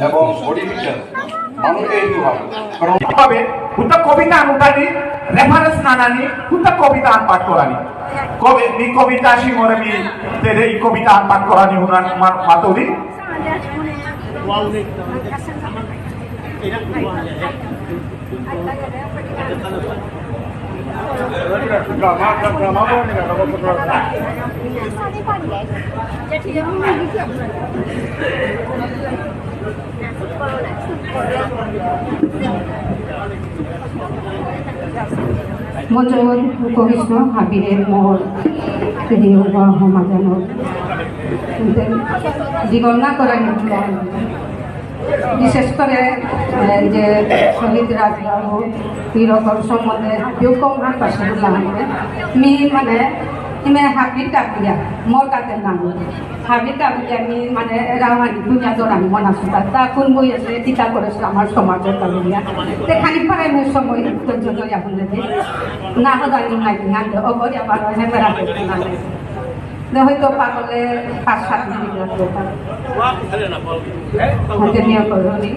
এবং body builder মানুষের হবে হুত কবিতা আনুটানি রেফারেন্স করানি কবি মি কবিতা আসি মরে মি তেরে ই কবিতা আনপাঠ করানি হুনান মাতুরি এটা মঞ্চত উপবিষ্ট হাবিৰে মোৰ হেৰি সমাধানত জীবনা করা বিশেষ আহ, যে শহীদ রাজবাবু বীরকর সম্বন্ধে কেউ কম হাত পাশে বললাম মি মানে ইমে হাবির কাপিয়া মোর কাতে নাম হাবির কাপিয়া মি মানে রামানি দুনিয়া দরানি মনা সুতা তা কোন বই আছে টিকা করেছে আমার সমাজের কাপিয়া তে খালি পারে মে সময় পর্যন্ত এখন যদি না হদানি নাই না অবধি আবার হেমেরা করতে না হয়তো পাগলে পাঁচ সাত মিনিট লাগবে তার নিয়ে করনি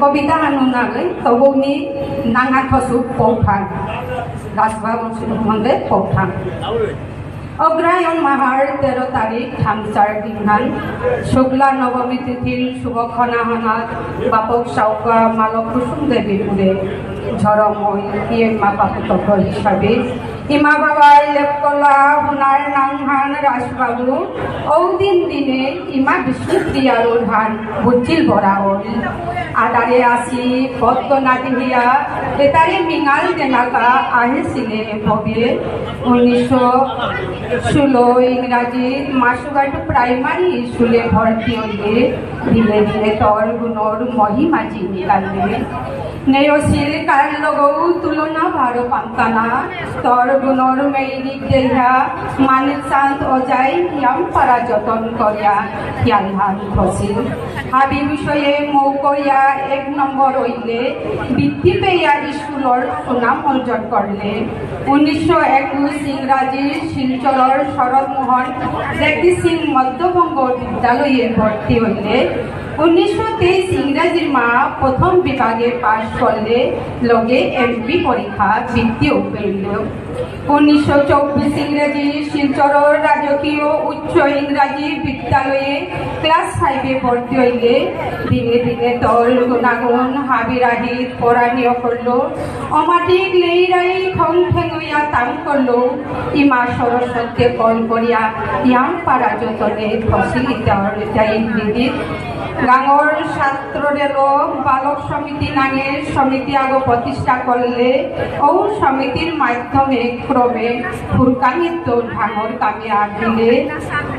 কবিতা হানু নালে তবুনি নাঙা খসু পৌঠান রাজভা মন্দির পৌঠান অগ্রায়ণ মাহার তেরো তারিখ থামচার দিনহান শুক্লা নবমী তিথির শুভক্ষণা হানাত বাপক সাউকা মালক কুসুম দেবীর উড়ে ঝরময় ইয়ে মা বাপুতক হিসাবে ইমা বাবার লেপকলা হুনার নাংহান রাজবাবু। ঔদিন দিনে ইমা বিষ্ণুপ্রিয়ার ধান বুচিল ভরা হল আদারে আসি পদ্ম নাটিহিয়া বেতারে মিঙাল জেনাকা আহিছিলে ভবে। উনিশশো ষোলো ইংরাজি মাসুঘাট প্রাইমারি স্কুলে ভর্তি হইলে ধীরে ধীরে তর গুণর মহিমা চিনিকালে নেয়শীল কার লগৌ তুলনা ভার পান্তানা। তর গুণর মেইরিক দেহা মানিক শান্ত অজাই ইয়াম পারা যতন করিয়া খেয়াল হান খসিল হাবি বিষয়ে মৌকরিয়া এক নম্বর হইলে বৃদ্ধি পেয়া স্কুলৰ সুনাম অৰ্জন কৰিলে উনিশশো একুশ ইংৰাজীৰ শিলচৰৰ শৰৎ মোহন জেকি সিং মধ্যবঙ্গ বিদ্যালয়ে ভর্তি হইলে। উনিশশো তেইশ ইংরাজির মা প্রথম বিভাগে পাশ করলে লগে এমপি পরীক্ষা বৃত্তিও পেল উনিশশো চব্বিশ ইংরেজি শিলচরের রাজকীয় উচ্চ ইংরাজি বিদ্যালয়ে ক্লাস ফাইভে ভর্তি হইলে দিনে দিনে দল গুণাগুণ হাবিরাহি পরাণীয় করল অমাটিক লেইরাই খং ঠেঙইয়া তাম করল ইমা সরস্বতী কল করিয়া ইয়াম পারা যতনে ফসিলিতা ইংরেজি গাঁৱৰ রেল বালক সমিতি নাঙের সমিতি আগ প্রতিষ্ঠা করলে ও সমিতির মাধ্যমে ক্রমে ফুরকানিত ঢাঙর কামিয়া আগিলে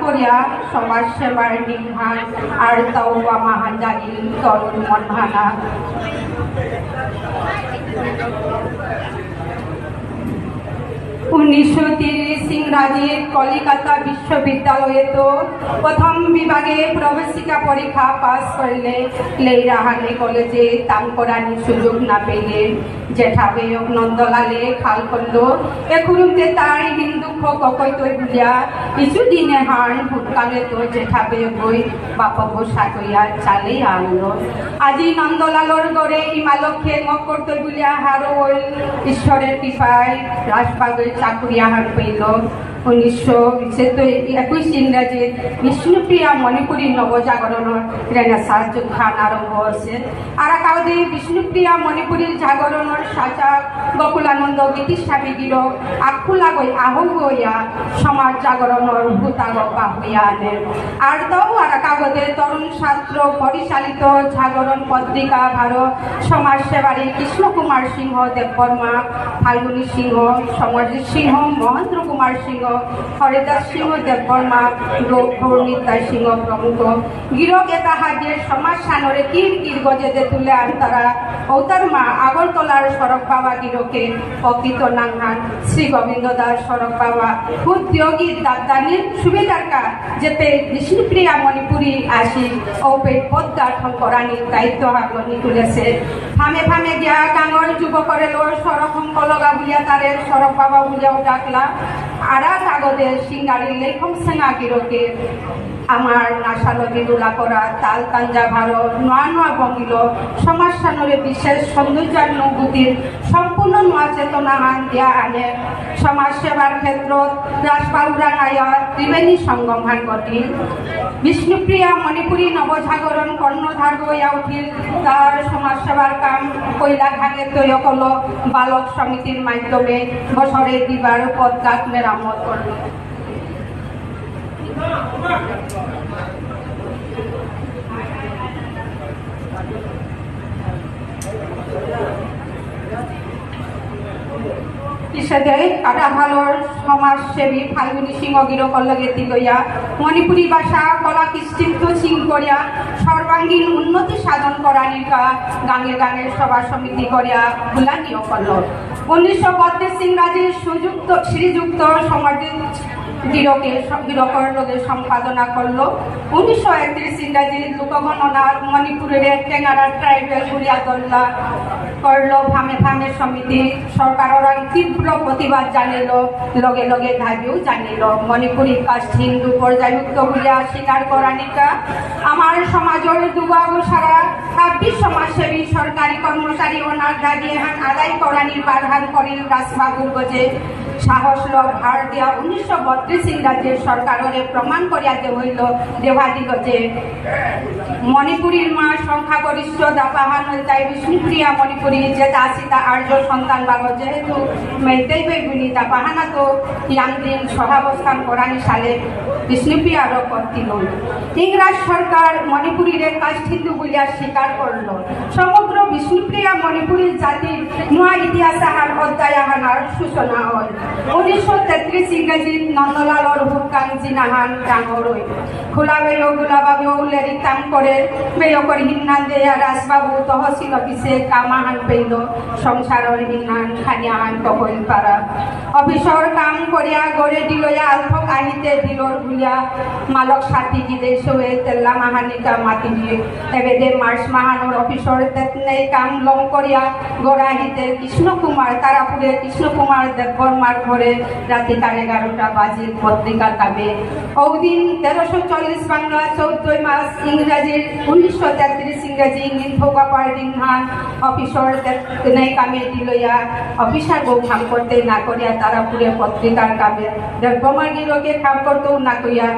করিয়া সমাজ সেবার নিহান আর তাও বা মাহাজারি তরুণ মনহানা উনিশশো তিরিশ ইংরাজির কলিকাতা বিশ্ববিদ্যালয়েতো প্রথম বিভাগে প্রবেশিকা পরীক্ষা পাস করলে লেইরাহানি কলেজে তাম করানি সুযোগ না পেলে জেঠাবে নন্দলালে খাল করল। এখুরুতে তার হিন্দু ককই তৈ বুলিয়া কিছুদিনে হান ভুটকালে তো জেঠাবে গৈ বাপক সাকইয়া চালেই আনলো। আজি নন্দলালর গড়ে ইমালক্ষে মকর তৈ বুলিয়া হার ঈশ্বরের কৃপায় রাজবাগের চাকুরিয়া হার পেল উনিশশো একুশ ইংরাজি বিষ্ণুপ্রিয়া মণিপুরী নবজাগরণের রেনেসার যুদ্ধান আরম্ভ হয়েছে আর কাউদে বিষ্ণুপ্রিয়া মণিপুরীর জাগর গকুলানন্দ গীতিস্বামী গির আখুলা গই আহু গইয়া সমাজ জাগরণের ভূতাগ হইয়া আনে আর তাও আর কাগজে তরুণ শাস্ত্র পরিচালিত জাগরণ পত্রিকা ভারত সমাজ সেবারী কৃষ্ণ কুমার সিংহ দেববর্মা ফাল্গুনী সিংহ সমাজ সিংহ, মহেন্দ্র কুমার সিংহ হরিদাস সিংহ দেববর্মা গৌরমিতা সিংহ প্রমুখ গিরকে তাহাদের সমাজ সানরে কির কির গজেতে তুলে আন তারা ঔতার মা আগরতলার সড়ক বাবা গিরকে প্রকৃত নাঙ্গান শ্রী গোবিন্দ দাস সড়ক বাবা, উদ্যোগী দাদানির সুবিধার কা যেতে বিষ্ণুপ্রিয়া মণিপুরী আসি ঔপে পদ্মার্থন করানির দায়িত্ব হাগনি তুলেছে। ফামে ফামে গিয়া গাঙর যুবকরে লোর সড়ক লগা বুলিয়া তারে, সড়ক বাবা বুলিয়াও ডাকলা। আরা কাগজের সিঙ্গারি লেখম সেঙা গিরকে। আমার নাশালতি দোলা করা, তাল তাঞ্জা ভারত নোয়া নোয়া বঙ্গিল, সমাজ সানরে বিশেষ সৌন্দর্যানুভূতির সম্পূর্ণ নোয়া চেতনা আন দিয়া আনে। সমাজ সেবার ক্ষেত্ৰত ৰাজবাউৰাঙায়া ত্ৰিবেণী সংগম হান ঘটিল বিষ্ণুপ্রিয়া, মণিপুরী, নবজাগরণ কৰ্ণধাৰ হৈ উঠিল। তার সমাজ সেৱাৰ কাম কৈলাঘাটে তৈয়কল বালক সমিতির মাধ্যমে বছরে দিবার পদঘাট মেরামত করল। গিরকল্লগে দিলইয়া মণিপুরী ভাষা, কলা কৃষ্টিত্ব, সিং করিয়া, সর্বাঙ্গীন উন্নতি সাধন করানির কা গাঙে গাঙে সভা সমিতি করিয়া বুলানিও করল উনিশশো বত্রিশ ইংরাজির সুযুক্ত শ্রীযুক্ত সমাজের গিরকর লোকে সম্পাদনা করল। উনিশশো একত্রিশ ইংরাজি লোকগণনার মণিপুরের টেঙ্গারা ট্রাইবেল গুলিয়া দল্লা করল। ফামে ফামে সমিতি সরকারের তীব্র প্রতিবাদ জানিল লগে লগে দাবিও জানিল মণিপুরী কাস্ট হিন্দু পর্যায়ুক্ত বুলিয়া স্বীকার করানিকা আমার সমাজের দুবাবু সারা ছাব্বিশ সমাজসেবী, সরকারি কর্মচারী ওনার দাবি এহান আদায় করানির বাধান করিল রাজবাবুর গজে। সাহস হার দিয়া উনিশশো বত্রিশ ইংরাজের সরকারের প্রমাণ করিয়াতে হইল দেবাদিগজে মণিপুরীর মা সংখ্যাগরিষ্ঠ দাপাহান তাই বিষ্ণুপ্রিয়া মণিপুরী যে দাসিতা আর্য সন্তান বাগ যেহেতু মেইতেই বেগুনি দাপাহানা তো ইয়াংদিন সহাবস্থান করানি সালে বিষ্ণুপ্রিয়ার করছিল ইংরাজ সরকার মণিপুরীর কাস্ট হিন্দু বলিয়া স্বীকার করল সমগ্র বিষ্ণুপ্রিয়া মণিপুরীর জাতির নোয়া ইতিহাস আহার অধ্যায় আহানার সূচনা হয় উনিশশো তেত্রিশ ইংরেজি নন্দলালর হুকাং জিনাহান ডাঙরই খোলাবে গুলাবাবে উল্লেরি কাম করে বেয়কর হিন্নান দেয়া রাজবাবু তহসিল অফিসে কামাহান পেইল সংসারর হিন্নান খানিয়াহান কহল পারা অফিসর কাম করিয়া গড়ে দিলয়া আলফক আহিতে দিলর ভুলিয়া মালক সাথী বিদেশ হয়ে তেল্লা মাহানিকা মাতি দিয়ে এবেদে মার্চ মাহানোর অফিসর তেতনেই কাম লং করিয়া গড়াহিতে কৃষ্ণ কুমার তারাপুরে কৃষ্ণ কুমার দেববর্মার ঘরে রাতে সাড়ে এগারোটা বাজে পত্রিকা কাবে। ওদিন তেরোশো চল্লিশ বাংলা, চৌদ্দই মাস ইংরাজির, উনিশশো তেত্রিশ ইংরাজি নির্ভোগাপার দিন হান। অফিসর তেনাই কামে দিলইয়া অফিসার বউ কাম করতে না করিয়া তারাপুরে পত্রিকার কামে দেববর্মার গিরকে কাম করতেও না কইয়া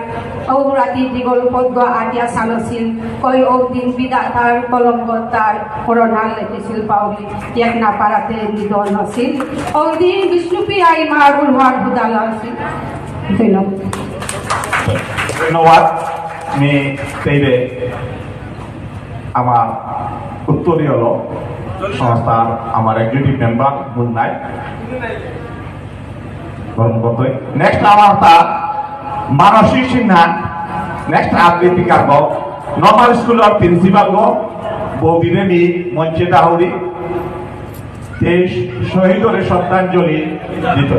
ও রাতি দীঘল পদ্ম আটিয়া সালছিল কই ও দিন বিদাতার কলম্ব তার করোনা লেগেছিল পাউলি এক না পারাতে নিধন হছিল ও দিন বিষ্ণুপ্রিয়াই মারুল হওয়ার বুদাল হছিল ধন্যবাদ ধন্যবাদ। আমি পেইবে আমার উত্তরীয় সংস্থার আমার এক্সিকিউটিভ মেম্বার মুন্নাই ধর্মগতই নেক্সট আমার তা মানসী সিনহা। নেক্সট আবৃত্তিকার গো নর্মাল স্কুলের প্রিন্সিপাল গো নি মঞ্চে দাহরি দেশ শহীদরে শ্রদ্ধাঞ্জলি দিত।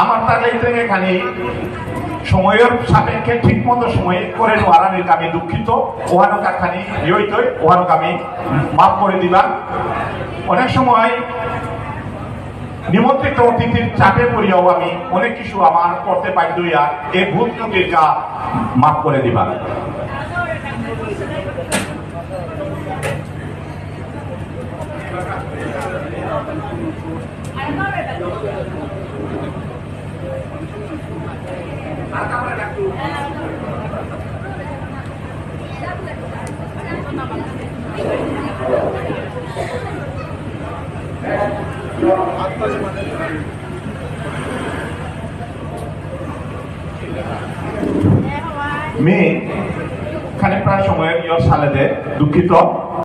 আমার তাহলে এখানে সময়ের সাপেক্ষে ঠিক মতো সময় করে নোয়ারানির আমি দুঃখিত, ওহানক খানি ইয়ইত ওহানক আমি মাফ করে দিলাম। অনেক সময় নিমন্ত্রিত অতিথির চাপে পড়িয়াও আমি অনেক কিছু আমার করতে বাধ্য হইয়া এই ত্রুটির যা মাফ করে দিবা মেয়ে খানিক প্রায় সময় ইয়র সালেদে দুঃখিত।